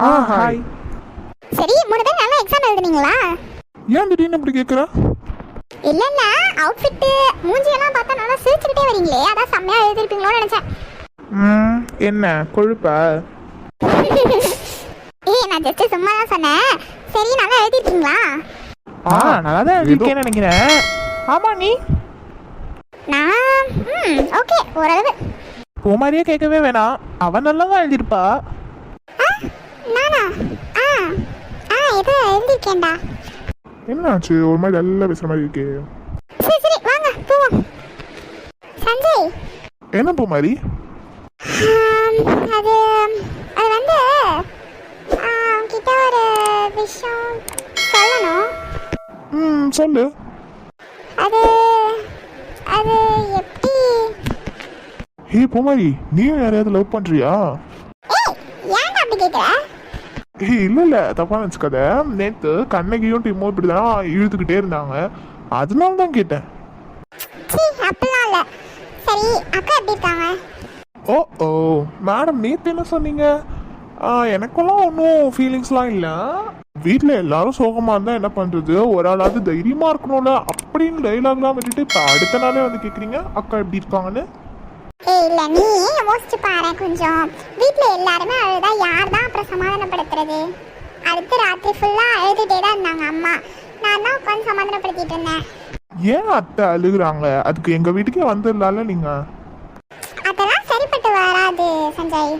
ஆ hi சரி மூணு பேர் நல்லா எக்ஸாம் எழுதுனீங்களா? ஏன் திடீர்னு இப்படி கேட்குற இல்ல இல்ல அவுட்ஃபிட் மூஞ்சி எல்லாம் பார்த்தா நல்லா சிரிச்சுக்கிட்டே வரீங்களே அதான் செம்மையா எழுதிருப்பீங்களோன்னு நினைச்சேன். ம் என்ன கொழுப்பா? ஏய் நான் ஜஸ்ட் சும்மா தான் சொன்னேன். சரி நல்லா எழுதிருக்கீங்களா ஆ நல்லா தான் இருக்கேன்னு நினைக்கிறேன். ஆமா நீ? நான் ம் ஓகே ஓரளவு. போ மாதிரியே கேட்கவே வேணாம். அவன் நல்லா தான் எழுதியிருப்பா. ஆ ஏதோ எழுதிருக்கேன்டா என்னாச்சு? ஒரு மாதிரி நல்லா பேசுற மாதிரி இருக்கு. சரி சரி வாங்க போவோம். சஞ்சய். என்ன போ மாதிரி? அது அது வந்து ஆ, உன்கிட்ட ஒரு விஷயம் சொல்லணும். ம் சொல்லு. அது அது எப்படி? ஹே பூமாரி நீயும் யாரையாவது லவ் பண்றியா ஏய் ஏன்டா அப்படி கேட்குற ஹே இல்ல இல்ல தப்பா நினச்சிக்காத. நேத்து கண்ணகியும் டீமும் இப்படிதான் இழுத்துக்கிட்டே இருந்தாங்க. அதனால தான் கேட்டேன் சரி அக்கா எப்படி இருக்காங்க? ஓ ஓ மேடம் நேத்து என்ன சொன்னீங்க? எனக்கெல்லாம் ஒன்றும் ஃபீலிங்ஸ்லாம் இல்லை. வீட்டில் எல்லாரும் சோகமாக இருந்தால் என்ன பண்ணுறது ஒரு ஆளாவது தைரியமாக இருக்கணும்ல அப்படின்னு டைலாக்லாம் விட்டுட்டு இப்போ அடுத்த நாளே வந்து கேட்குறீங்க அக்கா எப்படி இருக்காங்கன்னு? ஏய் இல்லை நீ யோசிச்சு பாரு கொஞ்சம். வீட்டில் எல்லாருமே அழுதா யார் தான் அப்புறம் சமாதானப்படுத்துறது? அடுத்து ராத்திரி ஃபுல்லாக அழுதுகிட்டே தான் இருந்தாங்க அம்மா. நான் தான் உட்காந்து சமாதானப்படுத்திட்டு இருந்தேன். ஏன் அத்தை அழுகுறாங்க? அதுக்கு எங்கள் வீட்டுக்கே வந்துடலாம்ல நீங்கள் அதெல்லாம் சரிப்பட்டு வராது சஞ்சய்.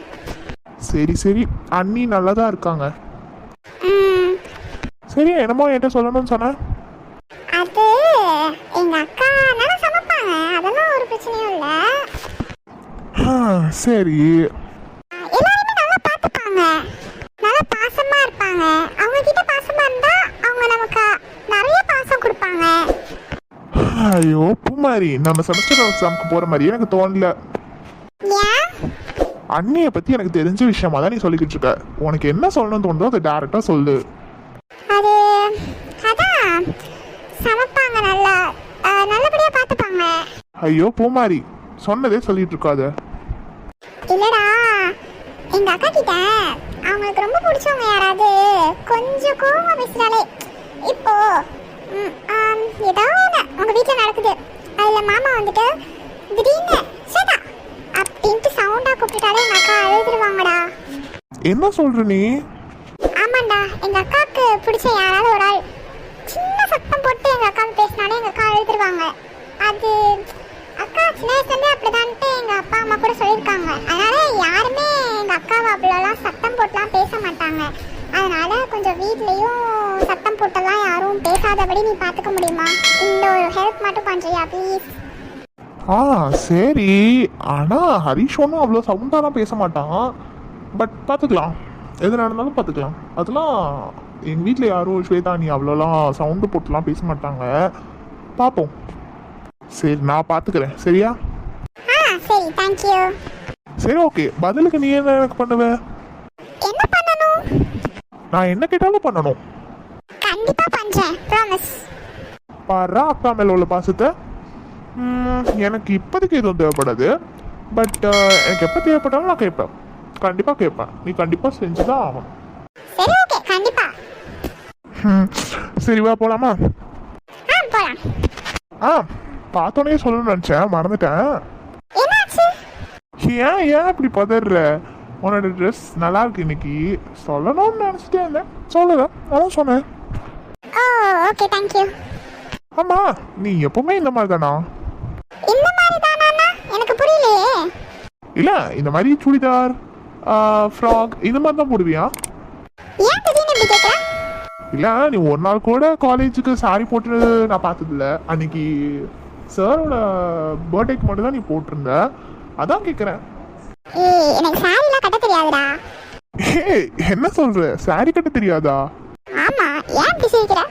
சரி சரி. அண்ணி நல்லா தான் இருக்காங்க. ம், சரி என்னமோ என்கிட்ட சொல்லணும்னு சொன்னேன் அது எங்க அக்கா நல்லா சமைப்பாங்க அதெல்லாம் ஒரு பிரச்சனையும் இல்லை ஆ, சரி. எல்லாருமே நல்லா பார்த்துப்பாங்க நல்லா பாசமா இருப்பாங்க. அவங்க கிட்ட பாசமா இருந்தா அவங்க நமக்கு நிறைய பாசம் கொடுப்பாங்க. ஐயோ பூமாரி நம்ம செமஸ்டர் எக்ஸாமுக்கு போகிற மாதிரி எனக்கு தோணல. அண்ணியை பற்றி எனக்கு தெரிஞ்ச விஷயமா தான் நீ சொல்லிக்கிட்டு இருக்க. உனக்கு என்ன சொல்லணும்னு தோணுதோ அதை டேரெக்டாக சொல்லு. அது அதான். சமைப்பாங்க நல்லா. நல்லபடியா பார்த்துப்பாங்க ஐயோ பூமாரி சொன்னதே சொல்லிட்டு இருக்காத. எங்க அக்கா கிட்ட அவங்களுக்கு ரொம்ப பிடிச்சவங்க யாராவது? கொஞ்சம் கோவமா பேசுறாலே இப்போ ஏதோ ஒன்று உங்க வீட்டில் நடக்குது. அதில் மாமா வந்துட்டு திடீர்னு சேதா அப்படின்ட்டு சவுண்டா கூப்பிட்டுட்டாலே எங்க அக்கா அழுதுருவாங்கடா. என்ன சொல்ற நீ? ஆமாண்டா எங்க அக்காவுக்கு பிடிச்ச யாராவது ஒரு ஆள் சின்ன சத்தம் போட்டு எங்க அக்கா பேசினாலே எங்க அக்கா அழுதுருவாங்க. அது அக்கா சின்ன வயசுல இருந்தே அப்படிதான்ட்டு எங்க அப்பா அம்மா கூட சொல்லியிருக்காங்க. அதனால எங்க அவ்வளோலாம் சத்தம் போட்டுலாம் பேச மாட்டாங்க. அதனால கொஞ்சம் வீட்லயும் சத்தம் போட்டெல்லாம் யாரும் பேசாதபடி நீ பார்த்துக்க முடியுமா? இந்த ஒரு ஹெல்ப் மட்டும் பண்றியா ப்ளீஸ் ஆ சரி. ஆனால் ஹரிஷ் ஒன்றும் அவ்வளோ சவுண்டாலாம் பேச மாட்டான். பட் பார்த்துக்கலாம் எது நடந்தாலும் பார்த்துக்கலாம் அதெல்லாம் எங்கள் வீட்டில் யாரும் ஸ்வேதா நீ அவ்வளோலாம் சவுண்டு போட்டுலாம் பேச மாட்டாங்க. பார்ப்போம் சரி நான் பார்த்துக்கிறேன் சரியா? ஆ சரி ஓகே பதிலுக்கு நீ என்ன எனக்கு பண்ணுவ? என்ன பண்ணணும் நான் என்ன கேட்டாலும் பண்ணணும். கண்டிப்பா பண்றேன் ப்ராமிஸ் பாரா அக்கா மேல உள்ள பாசத்தை. எனக்கு இப்போதைக்கு எதுவும் தேவைப்படாது. பட் எனக்கு எப்போ தேவைப்பட்டாலும் நான் கேட்பேன். கண்டிப்பாக கேட்பேன். நீ கண்டிப்பாக செஞ்சு தான் ஆகணும். சரி ஓகே கண்டிப்பா. சரி வா போலாமா? ஆ போலாம். ஆ பார்த்தோன்னே சொல்லணும்னு நினச்சேன். மறந்துட்டேன். ஏன் ஏன் இப்படி பதற உன்னோட ட்ரெஸ் நல்லா இருக்கு இன்னைக்கு. சொல்லணும்னு நினச்சிட்டே இருந்தேன். சொல்லல. அதான் சொன்னேன். ஓ ஓகே ஆமா நீ எப்பவுமே இந்த மாதிரி தானா இந்த மாதிரி தானா எனக்கு புரியலையே. இல்லை இந்த மாதிரி சுடிதார் ஃப்ராக் இந்த மாதிரி தான் போடுவியா? ஏன் திடீர்னு இப்படி கேட்குற இல்லை நீ ஒரு நாள் கூட காலேஜுக்கு சாரி போட்டு நான் பார்த்ததில்ல. அன்னைக்கு சாரோட பர்த்டேக்கு மட்டும் தான் நீ போட்டிருந்த. அதான் கேட்குறேன் ஏய் எனக்கு கட்ட தெரியாதுடா என்ன சொல்ற? சாரி கட்ட தெரியாதா? ஆமா ஏன் இப்படி சிரிக்கிற?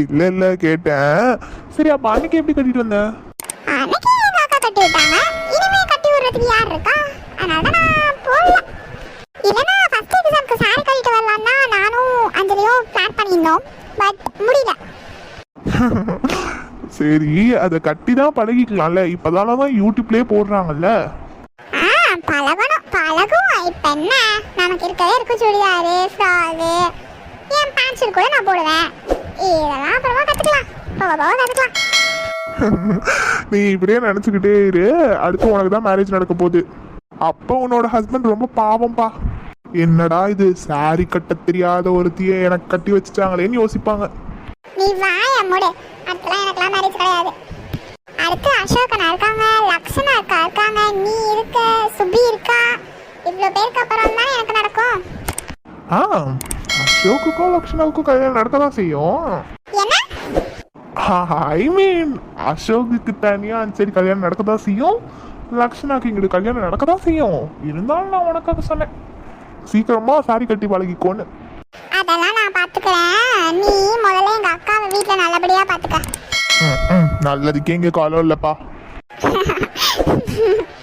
இல்ல இல்ல கேட்டேன். சரி அப்ப அன்னைக்கு எப்படி கட்டிட்டு வந்த? அன்னைக்கு எங்க அக்கா கட்டி விட்டாங்க. இனிமே கட்டி விடுறதுக்கு யார் இருக்கா? அதனால தான் நான் போகல. இல்லைன்னா ஃபர்ஸ்ட் எக்ஸாம்க்கு சாரி கட்டிட்டு வரலாம் தான் நானும் அஞ்சலியும் பிளான் பண்ணியிருந்தோம். பட் முடியல. சரி அதை கட்டி தான் பழகிக்கலாம்ல. இப்பதானே தான் யூடியூப்லயே போடுறாங்கல்ல ஆ பழகணும் பழகும் இப்போ என்ன நம்ம எனக்கு இருக்கவே இருக்கும் சுடிதாரு ஃப்ராகு என் பேண்ட் ஷர்ட் கூட நான் போடுவேன். இதெல்லாம் அப்புறமா கற்றுக்கலாம் போக போக கற்றுக்கலாம் நீ இப்படியே நினச்சிக்கிட்டே இரு. அடுத்து உனக்கு தான் மேரேஜ் நடக்க போகுது. அப்போ உன்னோட ஹஸ்பண்ட் ரொம்ப பாவம்பா. என்னடா இது? சாரி கட்ட தெரியாத ஒருத்திய எனக்கு கட்டி வச்சுட்டாங்களேன்னு யோசிப்பாங்க. நீ வாய மூடு. அடுத்தலாம் எனக்குலாம் மேரேஜ் கிடையாது. அடுத்து அசோகனா இருக்காங்க லக்ஷனா இருக்கா இருக்காங்க. நீ இருக்க சுபி இருக்கா? இவ்வளோ பேருக்கு அப்புறம் தான் ஆ அசோக்குக்கும் லக்ஷ்ணாவுக்கும் கல்யாணம் நடக்க தான் செய்யும் ஐ மீன் அசோக்குக்கு தனியா சரி கல்யாணம் நடக்க தான் செய்யும். லக்ஷ்ணாக்கு இங்கிட்டு கல்யாணம் நடக்க தான் செய்யும். இருந்தாலும் நான் உனக்காக சொன்னேன். சீக்கிரமா சாரி கட்டி பழகிக்கோன்னு. அதெல்லாம் நான் பார்த்துக்கிறேன் நீ முதல்ல எங்கள் அக்காவை பார்த்துக்க ம், ம், நல்லதுக்கே இங்கே காலம் இல்லைப்பா